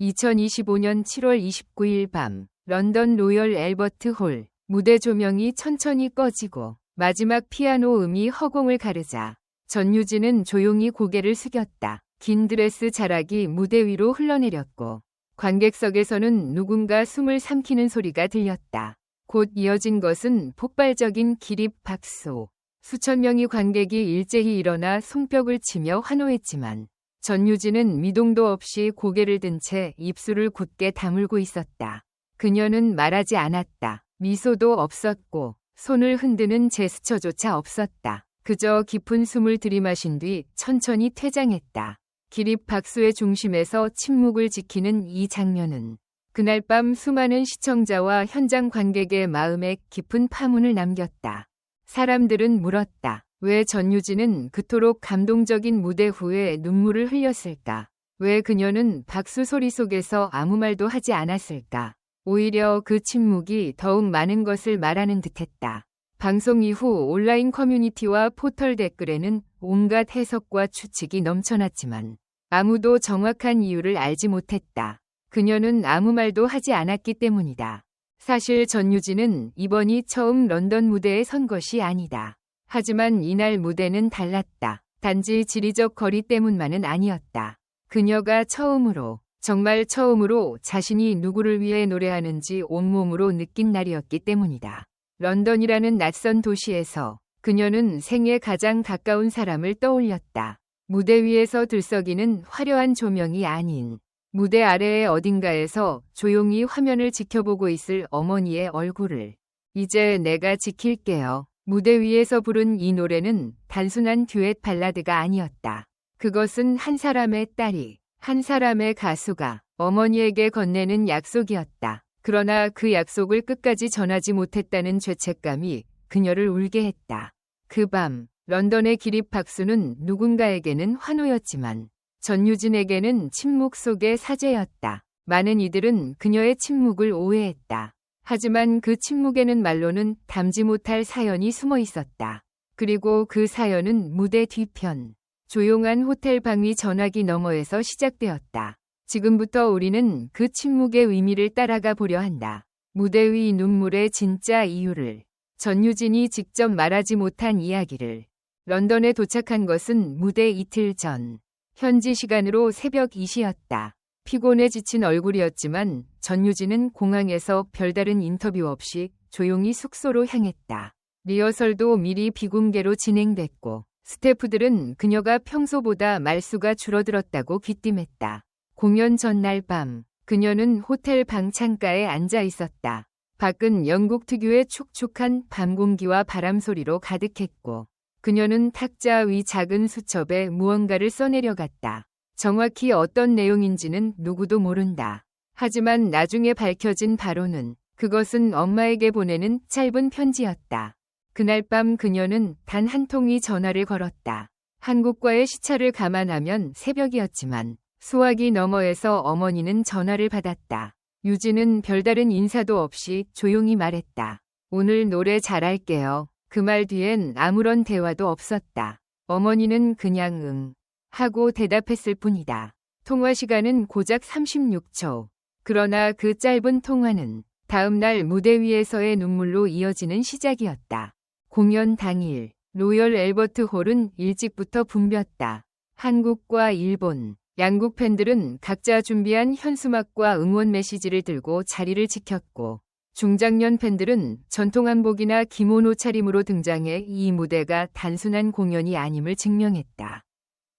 2025년 7월 29일 밤 런던 로열 앨버트 홀 무대 조명이 천천히 꺼지고 마지막 피아노 음이 허공을 가르자 전유진은 조용히 고개를 숙였다. 긴 드레스 자락이 무대 위로 흘러내렸고 관객석에서는 누군가 숨을 삼키는 소리가 들렸다. 곧 이어진 것은 폭발적인 기립 박수. 수천 명의 관객이 일제히 일어나 손뼉을 치며 환호했지만 전유진은 미동도 없이 고개를 든 채 입술을 굳게 다물고 있었다. 그녀는 말하지 않았다. 미소도 없었고 손을 흔드는 제스처조차 없었다. 그저 깊은 숨을 들이마신 뒤 천천히 퇴장했다. 기립 박수의 중심에서 침묵을 지키는 이 장면은 그날 밤 수많은 시청자와 현장 관객의 마음에 깊은 파문을 남겼다. 사람들은 물었다. 왜 전유진은 그토록 감동적인 무대 후에 눈물을 흘렸을까? 왜 그녀는 박수 소리 속에서 아무 말도 하지 않았을까? 오히려 그 침묵이 더욱 많은 것을 말하는 듯했다. 방송 이후 온라인 커뮤니티와 포털 댓글에는 온갖 해석과 추측이 넘쳐났지만 아무도 정확한 이유를 알지 못했다. 그녀는 아무 말도 하지 않았기 때문이다. 사실 전유진은 이번이 처음 런던 무대에 선 것이 아니다. 하지만 이날 무대는 달랐다. 단지 지리적 거리 때문만은 아니었다. 그녀가 처음으로, 정말 처음으로 자신이 누구를 위해 노래하는지 온몸으로 느낀 날이었기 때문이다. 런던이라는 낯선 도시에서 그녀는 생에 가장 가까운 사람을 떠올렸다. 무대 위에서 들썩이는 화려한 조명이 아닌 무대 아래의 어딘가에서 조용히 화면을 지켜보고 있을 어머니의 얼굴을 이제 내가 지킬게요. 무대 위에서 부른 이 노래는 단순한 듀엣 발라드가 아니었다. 그것은 한 사람의 딸이 한 사람의 가수가 어머니에게 건네는 약속이었다. 그러나 그 약속을 끝까지 전하지 못했다는 죄책감이 그녀를 울게 했다. 그 밤 런던의 기립 박수는 누군가에게는 환호였지만 전유진에게는 침묵 속의 사죄였다. 많은 이들은 그녀의 침묵을 오해했다. 하지만 그 침묵에는 말로는 담지 못할 사연이 숨어 있었다. 그리고 그 사연은 무대 뒤편, 조용한 호텔 방위 전화기 너머에서 시작되었다. 지금부터 우리는 그 침묵의 의미를 따라가 보려 한다. 무대 위 눈물의 진짜 이유를, 전유진이 직접 말하지 못한 이야기를, 런던에 도착한 것은 무대 이틀 전, 현지 시간으로 새벽 2시였다. 피곤해 지친 얼굴이었지만 전유진은 공항에서 별다른 인터뷰 없이 조용히 숙소로 향했다. 리허설도 미리 비공개로 진행됐고 스태프들은 그녀가 평소보다 말수가 줄어들었다고 귀띔했다. 공연 전날 밤 그녀는 호텔 방 창가에 앉아 있었다. 밖은 영국 특유의 촉촉한 밤 공기와 바람 소리로 가득했고 그녀는 탁자 위 작은 수첩에 무언가를 써내려갔다. 정확히 어떤 내용인지는 누구도 모른다. 하지만 나중에 밝혀진 바로는 그것은 엄마에게 보내는 짧은 편지였다. 그날 밤 그녀는 단 한 통의 전화를 걸었다. 한국과의 시차를 감안하면 새벽이었지만 수화기 너머에서 어머니는 전화를 받았다. 유진은 별다른 인사도 없이 조용히 말했다. 오늘 노래 잘할게요. 그 말 뒤엔 아무런 대화도 없었다. 어머니는 그냥 응. 하고 대답했을 뿐이다. 통화 시간은 고작 36초. 그러나 그 짧은 통화는 다음날 무대 위에서의 눈물로 이어지는 시작이었다. 공연 당일 로열 엘버트 홀은 일찍부터 붐볐다. 한국과 일본, 양국 팬들은 각자 준비한 현수막과 응원 메시지를 들고 자리를 지켰고 중장년 팬들은 전통 한복이나 기모노 차림으로 등장해 이 무대가 단순한 공연이 아님을 증명했다.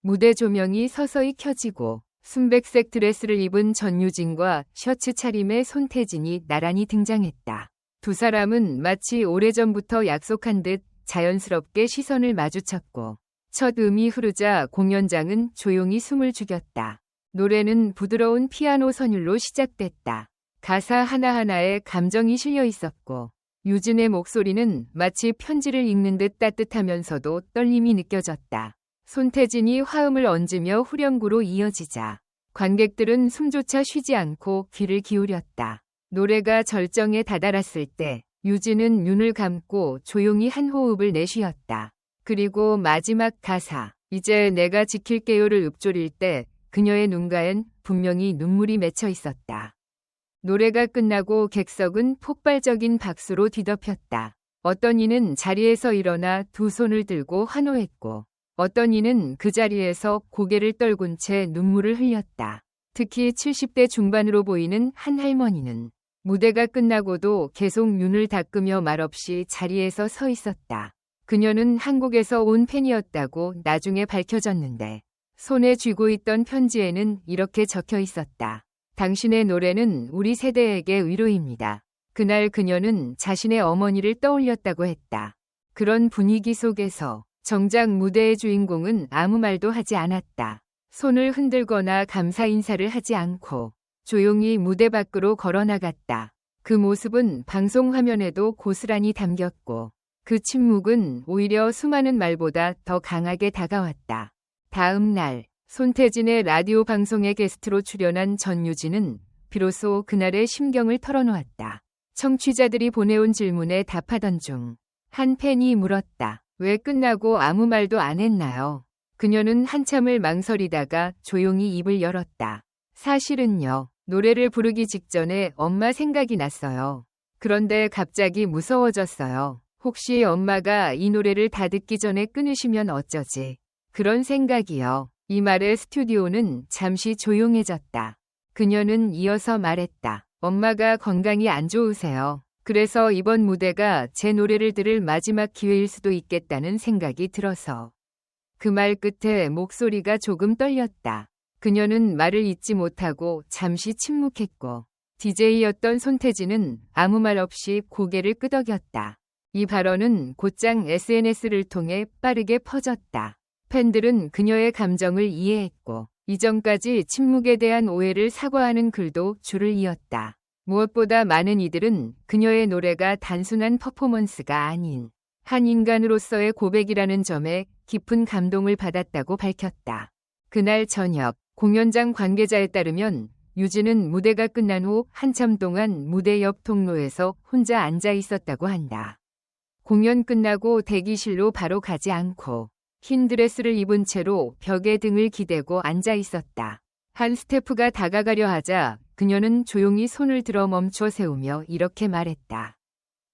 무대 조명이 서서히 켜지고 순백색 드레스를 입은 전유진과 셔츠 차림의 손태진이 나란히 등장했다. 두 사람은 마치 오래전부터 약속한 듯 자연스럽게 시선을 마주쳤고 첫 음이 흐르자 공연장은 조용히 숨을 죽였다. 노래는 부드러운 피아노 선율로 시작됐다. 가사 하나하나에 감정이 실려 있었고 유진의 목소리는 마치 편지를 읽는 듯 따뜻하면서도 떨림이 느껴졌다. 손태진이 화음을 얹으며 후렴구로 이어지자 관객들은 숨조차 쉬지 않고 귀를 기울였다. 노래가 절정에 다다랐을 때 유진은 눈을 감고 조용히 한 호흡을 내쉬었다. 그리고 마지막 가사 이제 내가 지킬게요를 읊조릴 때 그녀의 눈가엔 분명히 눈물이 맺혀 있었다. 노래가 끝나고 객석은 폭발적인 박수로 뒤덮였다. 어떤 이는 자리에서 일어나 두 손을 들고 환호했고 어떤 이는 그 자리에서 고개를 떨군 채 눈물을 흘렸다. 특히 70대 중반으로 보이는 한 할머니는 무대가 끝나고도 계속 눈을 닦으며 말없이 자리에서 서 있었다. 그녀는 한국에서 온 팬이었다고 나중에 밝혀졌는데 손에 쥐고 있던 편지에는 이렇게 적혀 있었다. 당신의 노래는 우리 세대에게 위로입니다. 그날 그녀는 자신의 어머니를 떠올렸다고 했다. 그런 분위기 속에서 정작 무대의 주인공은 아무 말도 하지 않았다. 손을 흔들거나 감사 인사를 하지 않고 조용히 무대 밖으로 걸어 나갔다. 그 모습은 방송 화면에도 고스란히 담겼고 그 침묵은 오히려 수많은 말보다 더 강하게 다가왔다. 다음 날 손태진의 라디오 방송에 게스트로 출연한 전유진은 비로소 그날의 심경을 털어놓았다. 청취자들이 보내온 질문에 답하던 중 한 팬이 물었다. 왜 끝나고 아무 말도 안 했나요? 그녀는 한참을 망설이다가 조용히 입을 열었다. 사실은요, 노래를 부르기 직전에 엄마 생각이 났어요. 그런데 갑자기 무서워졌어요. 혹시 엄마가 이 노래를 다 듣기 전에 끊으시면 어쩌지? 그런 생각이요. 이 말에 스튜디오는 잠시 조용해졌다. 그녀는 이어서 말했다. 엄마가 건강이 안 좋으세요. 그래서 이번 무대가 제 노래를 들을 마지막 기회일 수도 있겠다는 생각이 들어서. 그 말 끝에 목소리가 조금 떨렸다. 그녀는 말을 잇지 못하고 잠시 침묵했고, DJ였던 손태진은 아무 말 없이 고개를 끄덕였다. 이 발언은 곧장 SNS를 통해 빠르게 퍼졌다. 팬들은 그녀의 감정을 이해했고 이전까지 침묵에 대한 오해를 사과하는 글도 줄을 이었다. 무엇보다 많은 이들은 그녀의 노래가 단순한 퍼포먼스가 아닌 한 인간으로서의 고백이라는 점에 깊은 감동을 받았다고 밝혔다. 그날 저녁 공연장 관계자에 따르면 유진은 무대가 끝난 후 한참 동안 무대 옆 통로에서 혼자 앉아 있었다고 한다. 공연 끝나고 대기실로 바로 가지 않고 흰 드레스를 입은 채로 벽에 등을 기대고 앉아 있었다. 한 스태프가 다가가려 하자 그녀는 조용히 손을 들어 멈춰 세우며 이렇게 말했다.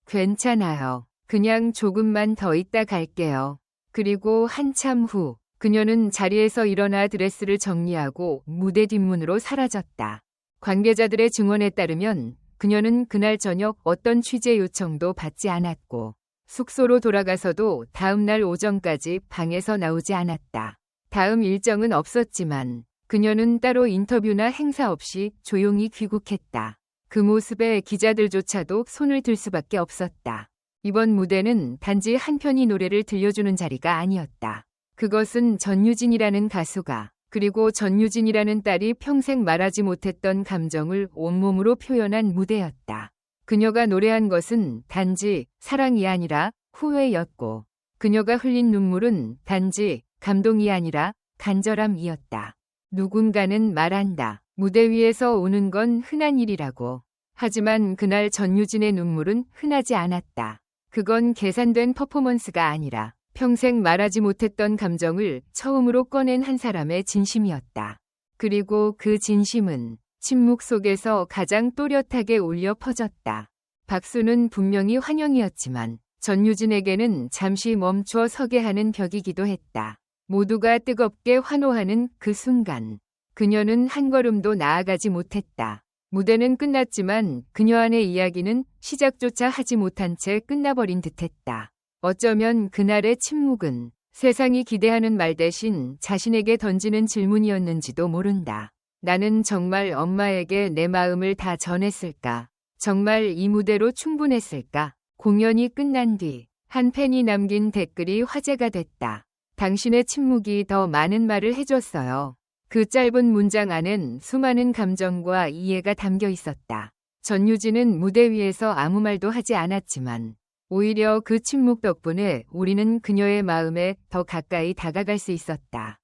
괜찮아요. 그냥 조금만 더 있다 갈게요. 그리고 한참 후 그녀는 자리에서 일어나 드레스를 정리하고 무대 뒷문으로 사라졌다. 관계자들의 증언에 따르면 그녀는 그날 저녁 어떤 취재 요청도 받지 않았고 숙소로 돌아가서도 다음 날 오전까지 방에서 나오지 않았다. 다음 일정은 없었지만 그녀는 따로 인터뷰나 행사 없이 조용히 귀국했다. 그 모습에 기자들조차도 손을 들 수밖에 없었다. 이번 무대는 단지 한 편이 노래를 들려주는 자리가 아니었다. 그것은 전유진이라는 가수가 그리고 전유진이라는 딸이 평생 말하지 못했던 감정을 온몸으로 표현한 무대였다. 그녀가 노래한 것은 단지 사랑이 아니라 후회였고 그녀가 흘린 눈물은 단지 감동이 아니라 간절함이었다. 누군가는 말한다. 무대 위에서 우는 건 흔한 일이라고. 하지만 그날 전유진의 눈물은 흔하지 않았다. 그건 계산된 퍼포먼스가 아니라 평생 말하지 못했던 감정을 처음으로 꺼낸 한 사람의 진심이었다. 그리고 그 진심은 침묵 속에서 가장 또렷하게 울려 퍼졌다. 박수는 분명히 환영이었지만 전유진에게는 잠시 멈추어 서게 하는 벽이기도 했다. 모두가 뜨겁게 환호하는 그 순간 그녀는 한 걸음도 나아가지 못했다. 무대는 끝났지만 그녀 안의 이야기는 시작조차 하지 못한 채 끝나버린 듯했다. 어쩌면 그날의 침묵은 세상이 기대하는 말 대신 자신에게 던지는 질문이었는지도 모른다. 나는 정말 엄마에게 내 마음을 다 전했을까? 정말 이 무대로 충분했을까? 공연이 끝난 뒤 한 팬이 남긴 댓글이 화제가 됐다. 당신의 침묵이 더 많은 말을 해줬어요. 그 짧은 문장 안엔 수많은 감정과 이해가 담겨 있었다. 전유진은 무대 위에서 아무 말도 하지 않았지만 오히려 그 침묵 덕분에 우리는 그녀의 마음에 더 가까이 다가갈 수 있었다.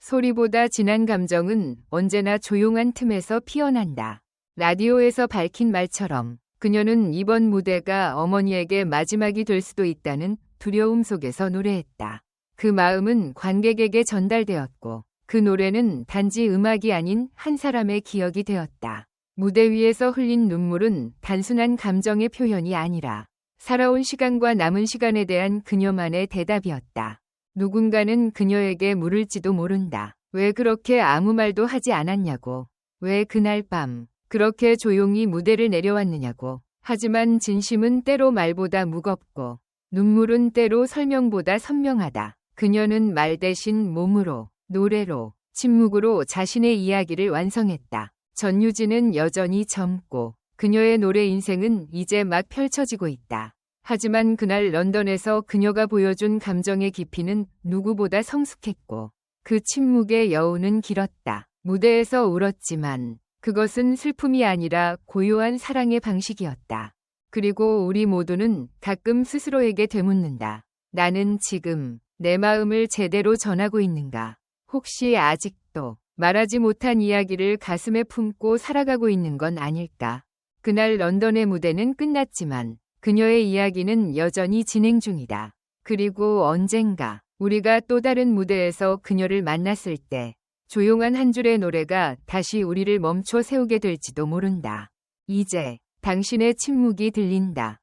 소리보다 진한 감정은 언제나 조용한 틈에서 피어난다. 라디오에서 밝힌 말처럼 그녀는 이번 무대가 어머니에게 마지막이 될 수도 있다는 두려움 속에서 노래했다. 그 마음은 관객에게 전달되었고 그 노래는 단지 음악이 아닌 한 사람의 기억이 되었다. 무대 위에서 흘린 눈물은 단순한 감정의 표현이 아니라 살아온 시간과 남은 시간에 대한 그녀만의 대답이었다. 누군가는 그녀에게 물을지도 모른다. 왜 그렇게 아무 말도 하지 않았냐고. 왜 그날 밤 그렇게 조용히 무대를 내려왔느냐고. 하지만 진심은 때로 말보다 무겁고 눈물은 때로 설명보다 선명하다. 그녀는 말 대신 몸으로, 노래로, 침묵으로 자신의 이야기를 완성했다. 전유진은 여전히 젊고 그녀의 노래 인생은 이제 막 펼쳐지고 있다. 하지만 그날 런던에서 그녀가 보여준 감정의 깊이는 누구보다 성숙했고 그 침묵의 여운은 길었다. 무대에서 울었지만 그것은 슬픔이 아니라 고요한 사랑의 방식이었다. 그리고 우리 모두는 가끔 스스로에게 되묻는다. 나는 지금 내 마음을 제대로 전하고 있는가? 혹시 아직도 말하지 못한 이야기를 가슴에 품고 살아가고 있는 건 아닐까? 그날 런던의 무대는 끝났지만 그녀의 이야기는 여전히 진행 중이다. 그리고 언젠가 우리가 또 다른 무대에서 그녀를 만났을 때 조용한 한 줄의 노래가 다시 우리를 멈춰 세우게 될지도 모른다. 이제 당신의 침묵이 들린다.